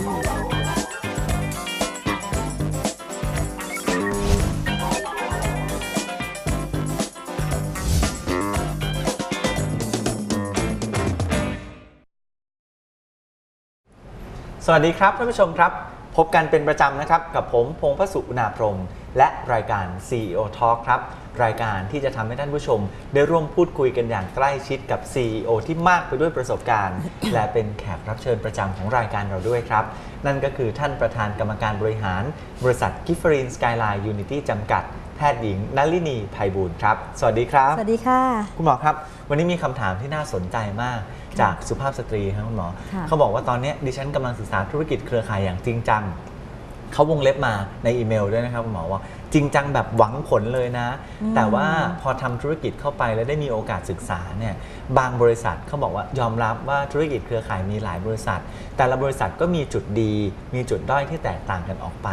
สวัสดีครับท่านผู้ชมครับ พบกันเป็นประจำนะครับ กับผมพงพสุอุณาพรหมและรายการ CEO Talk ครับ รายการที่จะทำให้ท่านผู้ชม ได้ร่วมพูดคุยกันอย่างใกล้ชิดกับ CEO ที่มากไปด้วยประสบการณ์ และเป็นแขกรับเชิญประจำของรายการเราด้วยครับ นั่นก็คือท่านประธานกรรมการบริหาร บริษัทกิฟฟรีนสกายไลน์ยูนิตี้จำกัดแพทย์หญิงนลินีไพบูลย์ครับ สวัสดีครับ สวัสดีค่ะ คุณหมอครับ วันนี้มีคำถามที่น่าสนใจมาก จากสุภาพสตรีครับคุณหมอค่ะเขาบอกว่าตอนเนี้ยดิฉันกำลังศึกษาธุรกิจเครือข่ายอย่างจริงจัง เขาวงเล็บมาในอีเมลด้วยนะครับคุณหมอว่า จริงจังแบบหวังผลเลยนะ แต่ว่าพอทำธุรกิจเข้าไปแล้วได้มีโอกาสศึกษาเนี่ยบางบริษัทเขาบอกว่ายอมรับว่าธุรกิจเครือข่ายมีหลายบริษัท แต่ละบริษัทก็มีจุดดี มีจุดด้อยที่แตกต่างกันออกไป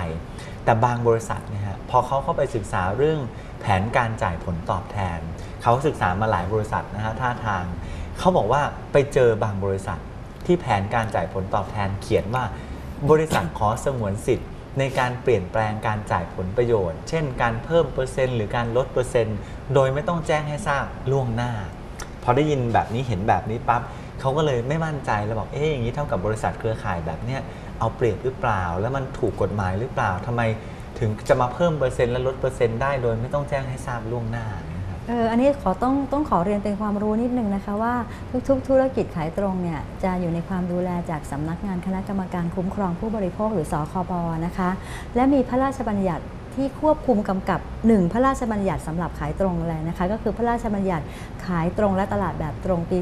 แต่บางบริษัทเนี่ยฮะพอเขาเข้าไปศึกษาเรื่องแผนการจ่ายผลตอบแทน เขาศึกษามาหลายบริษัทนะฮะท่าทางเขาบอกว่าไปเจอบางบริษัทที่แผนการจ่ายผลตอบแทนเขียนว่าบริษัทขอสงวนสิทธิ์ ในการเปลี่ยนแปลงการจ่ายผลประโยชน์ เช่น การเพิ่มเปอร์เซ็นต์หรือการลดเปอร์เซ็นต์โดยไม่ต้องแจ้งให้ทราบล่วงหน้า พอได้ยินแบบนี้เห็นแบบนี้ปั๊บเขาก็เลยไม่มั่นใจแล้วบอกเอ๊ะอย่างนี้เท่ากับบริษัทเครือข่ายแบบเนี้ยเอาเปรียบหรือเปล่า แล้วมันถูกกฎหมายหรือเปล่าทำไมถึงจะมาเพิ่มเปอร์เซ็นต์และลดเปอร์เซ็นต์ได้โดยไม่ต้องแจ้งให้ทราบล่วงหน้า เอออันนี้ขอต้องต้องขอเรียนเป็นความรู้นิดนึงนะคะว่าทุกๆ ธุรกิจขายตรงเนี่ยจะอยู่ในความดูแลจากสำนักงานคณะกรรมการคุ้มครองผู้บริโภคหรือสคบนะคะ และมีพระราชบัญญัติที่ควบคุมกำกับ 1 พระราชบัญญัติสำหรับขายตรงเลยนะคะ ก็คือพระราชบัญญัติขายตรงและตลาดแบบตรงปี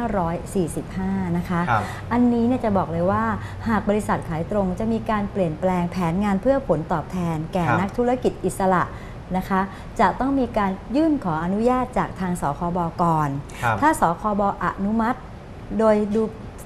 2545 นะคะครับอันนี้เนี่ยจะบอกเลยว่าหากบริษัทขายตรงจะมีการเปลี่ยนแปลงแผนงานเพื่อผลตอบแทน แก่ครับนักธุรกิจอิสระ นะคะ จะต้องมีการยื่นขออนุญาตจากทางสคบก่อนครับถ้าสคบอนุมัติ โดยดู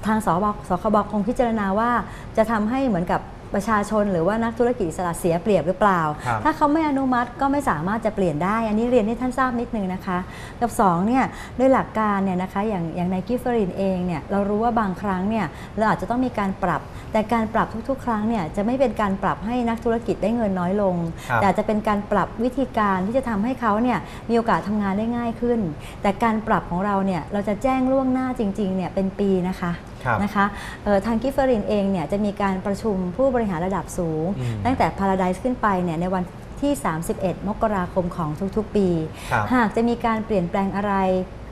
ทางสบสคบคงพิจารณาว่าจะทำให้เหมือนกับ ประชาชนหรือว่านักธุรกิจอิสระเสียเปรียบหรือเปล่าครับถ้าเขาไม่อนุมัติก็ไม่สามารถจะเปลี่ยนได้ อันนี้เรียนให้ท่านทราบนิดนึงนะคะ กับ2เนี่ยด้วยหลักการเนี่ยนะคะอย่างอย่างในกิฟเฟอรินเองเนี่ยเรารู้ว่าบางครั้งเนี่ยเราอาจจะต้องมีการปรับ แต่การปรับทุก ๆ ครั้งเนี่ยจะไม่เป็นการปรับให้นักธุรกิจได้เงินน้อยลงครับแต่จะเป็นการปรับวิธีการที่จะทำให้เขาเนี่ยมีโอกาสทำงานได้ง่ายขึ้น แต่การปรับของเราเนี่ยเราจะแจ้งล่วงหน้าจริงๆเนี่ยเป็นปีนะคะครับ นะคะเอ่อทางกิฟเฟอรินเองเนี่ยจะมีการประชุมผู้บริหารระดับสูงอืมตั้งแต่ Paradise ขึ้นไปเนี่ยในวันที่ 31 มกราคมของทุกๆปีครับหากจะมีการเปลี่ยนแปลงอะไร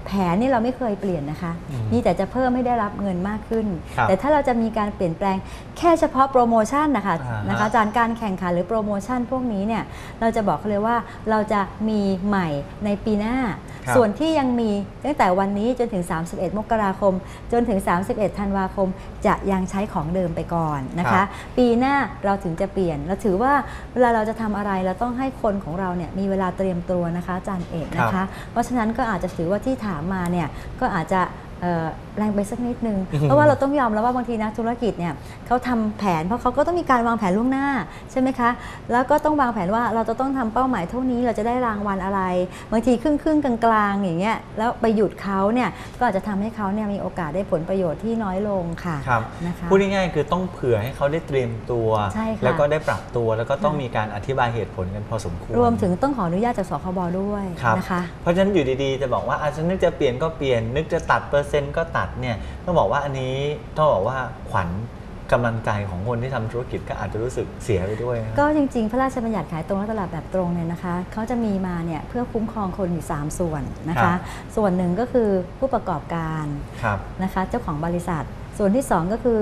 แผนนี่เราไม่เคยเปลี่ยนนะคะอืมมีแต่จะเพิ่มให้ได้รับเงินมากขึ้นครับแต่ถ้าเราจะมีการเปลี่ยนแปลงแค่เฉพาะโปรโมชั่นนะคะอ่าฮะนะคะ จานการแข่งขันหรือโปรโมชั่นพวกนี้เนี่ย เราจะบอกเขาเลยว่าเราจะมีใหม่ในปีหน้าครับ ส่วนที่ยังมีตั้งแต่วันนี้จนถึง 31 มกราคม จนถึง 31 ธันวาคม จะยังใช้ของเดิมไปก่อนนะครัคะบปีหน้าเราถึงจะเปลี่ยนเราถือว่าเวลาเราจะทำอะไรเราต้องให้คนของเราเนี่ยมีเวลาเตรียมตัวนะคะอาจารย์เอกนะครัคะบเพราะฉะนั้นก็อาจจะถือว่าที่ถามมาเนี่ยก็อาจจะเอ่อ แรงไปสักนิดนึงอืมเพราะว่าเราต้องยอมแล้วว่าบางทีนักธุรกิจเนี่ยเขาทำแผนเพราะเขาก็ต้องมีการวางแผนล่วงหน้าใช่ไหมคะ แล้วก็ต้องวางแผนว่าเราจะต้องทำเป้าหมายเท่านี้เราจะได้รางวัลอะไร บางทีครึ่งครึ่งๆกลางๆอย่างเงี้ยแล้วไปหยุดเขาเนี่ยก็อาจจะทำให้เขาเนี่ยมีโอกาสได้ผลประโยชน์ที่น้อยลงค่ะครับนะคะพูดง่ายๆคือต้องเผื่อให้เขาได้เตรียมตัวใช่ค่ะแล้วก็ได้ปรับตัวแล้วก็ต้องมีการอธิบายเหตุผลกันพอสมควรรวมถึงต้องขออนุญาตจากสคบด้วยครับนะคะเพราะฉะนั้นอยู่ดีๆ จะบอกว่าอาจจะนึกจะเปลี่ยนก็เปลี่ยนนึกจะตัดเปอร์เซ็นต์ก็ตัดเนี่ยต้องบอกว่าอันนี้ต้องบอกว่าขวัญกำลังใจของคนที่ทำธุรกิจก็อาจจะรู้สึกเสียไปด้วยนะก็จริงๆ พระราชบัญญัติขายตรงและตลาดแบบตรงเนี่ยนะคะเขาจะมีมาเนี่ยเพื่อคุ้มครองคนอยู่ 3 ส่วนนะครัคะบส่วนหนึ่งก็คือผู้ประกอบการครับนะคะเจ้าของบริษัท ส่วนที่ 2 ก็คือ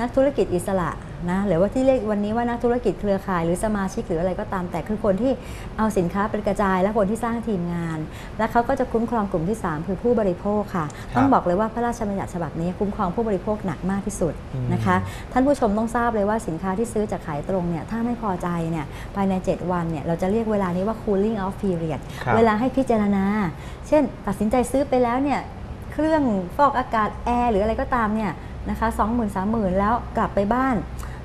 นักธุรกิจอิสระ นะหรือว่าที่เรียกวันนี้ว่านักธุรกิจเครือข่ายหรือสมาชิกหรืออะไรก็ตามแต่คือคนที่เอาสินค้าไปกระจาย และคนที่สร้างทีมงาน และเขาก็จะคุ้มครองกลุ่มที่ 3 คือผู้บริโภคค่ะครับต้องบอกเลยว่าพระราชบัญญัติฉบับนี้คุ้มครองผู้บริโภคหนักมากที่สุดอืมนะคะ ท่านผู้ชมต้องทราบเลยว่าสินค้าที่ซื้อจากขายตรงเนี่ยถ้าไม่พอใจเนี่ยภายใน 7 วันเนี่ยเราจะเรียกเวลานี้ว่า cooling off period ครับเวลาให้พิจารณา เช่น ตัดสินใจซื้อไปแล้วเนี่ยเครื่องฟอกอากาศแอร์หรืออะไรก็ตามเนี่ยนะคะสองหมื่นสามหมื่นแล้วกลับไปบ้าน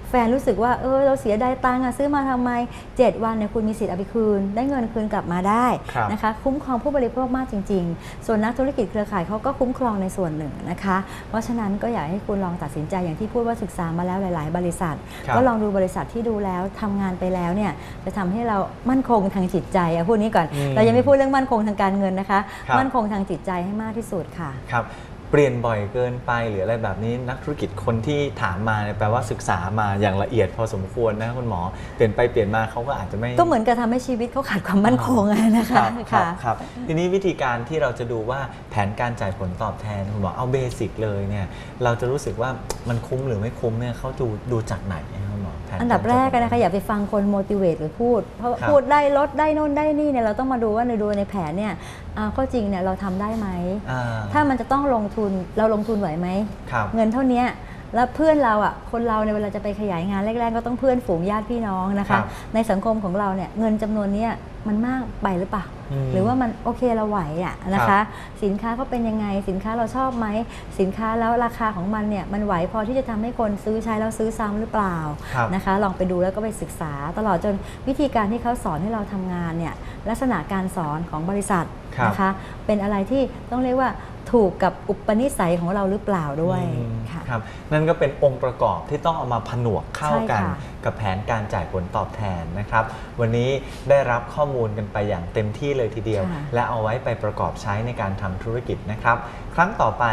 แฟนรู้สึกว่าเออเราเสียดายตังค์อะซื้อมาทำไม 7 วันเนี่ยคุณมีสิทธิ์เอาไปคืน ได้เงินคืนกลับมาได้ครับนะคะคุ้มครองผู้บริโภคมากจริง ๆ ส่วนนักธุรกิจเครือข่ายเขาก็คุ้มครองในส่วนหนึ่งนะคะ เพราะฉะนั้นก็อยากให้คุณลองตัดสินใจอย่างที่พูดว่าศึกษามาแล้วหลาย ๆ บริษัทครับก็ลองดูบริษัทที่ดูแล้วทำงานไปแล้วเนี่ยจะทำให้เรามั่นคงทางจิตใจอะพูดนี้ก่อนอืมเรายังไม่พูดเรื่องมั่นคงทางการเงินนะคะครับมั่นคงทางจิตใจให้มากที่สุดค่ะครับ เปลี่ยนบ่อยเกินไปหรืออะไรแบบนี้นักธุรกิจคนที่ถามมาเนี่ยแปลว่าศึกษามาอย่างละเอียดพอสมควรนะคุณหมอเปลี่ยนไปเปลี่ยนมาเขาก็อาจจะไม่ก็เหมือนกับทำให้ชีวิตเขาขาดความมั่นคงอะนะคคะรับครับค่ะครับทีนี้วิธีการที่เราจะดูว่าแผนการจ่ายผลตอบแทนคุณหมอเอาเบสิกเลยเนี่ยเราจะรู้สึกว่ามันคุ้มหรือไม่คุ้มเนี่ยเขาดูดูจากไหนครับคุณหม อแผนอันดับแรกาอะจ่ายผลนะคะอย่าไปฟังคน motivate หรือพูด เพราะครับพูดได้ลดได้โน่นได้นี่เนี่ยเราต้องมาดูว่าในดูในแผนเนี่ยอ่าข้อจริงเนี่ยเราทำได้ไหมอ่าถ้ามันจะต้องลงทุนเราลงทุนไหวไหมครับเงินเท่าเนี้ยแล้วเพื่อนเราอะคนเราในยเวลาจะไปขยายงานแรก ๆ ก็ต้องเพื่อนฝูงญาติพี่น้องนะครัคะบในสังคมของเราเนี่ยเงินจำนวนเนี้ยมันมากไปหรือเปล่าอืม หรือว่ามันโอเคเราไหวอะนะครัคะบสินค้าเขาเป็นยังไง สินค้าเราชอบไหม สินค้าแล้วราคาของมันเนี่ยมันไหวพอที่จะทำให้คนซื้อใช้แล้วซื้อซ้ำหรือเปล่าครับนะคะ ลองไปดูแล้วก็ไปศึกษา ตลอดจนวิธีการที่เขาสอนให้เราทำงานเนี่ยลักษณะการสอนของบริษัทครับนะคะ เป็นอะไรที่ต้องเรียกว่า ถูกกับอุปนิสัยของเราหรือเปล่าด้วยอืมค่ะ ครับ นั่นก็เป็นองค์ประกอบที่ต้องเอามาผนวกเข้ากันใช่ค่ะกับแผนการจ่ายผลตอบแทนนะครับ วันนี้ได้รับข้อมูลกันไปอย่างเต็มที่เลยทีเดียวค่ะและเอาไว้ไปประกอบใช้ในการทำธุรกิจนะครับ ครั้งต่อไป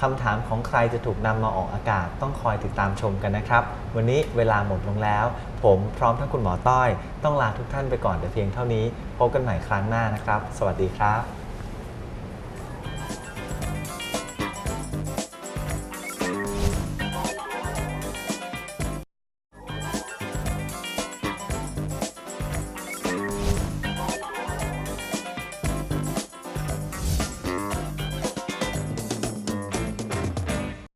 คำถามของใครจะถูกนำมาออกอากาศ ต้องคอยติดตามชมกันนะครับ วันนี้เวลาหมดลงแล้ว ผมพร้อมทั้งคุณหมอต้อย ต้องลาทุกท่านไปก่อนแต่เพียงเท่านี้พบกันใหม่ครั้งหน้านะครับ สวัสดีครับ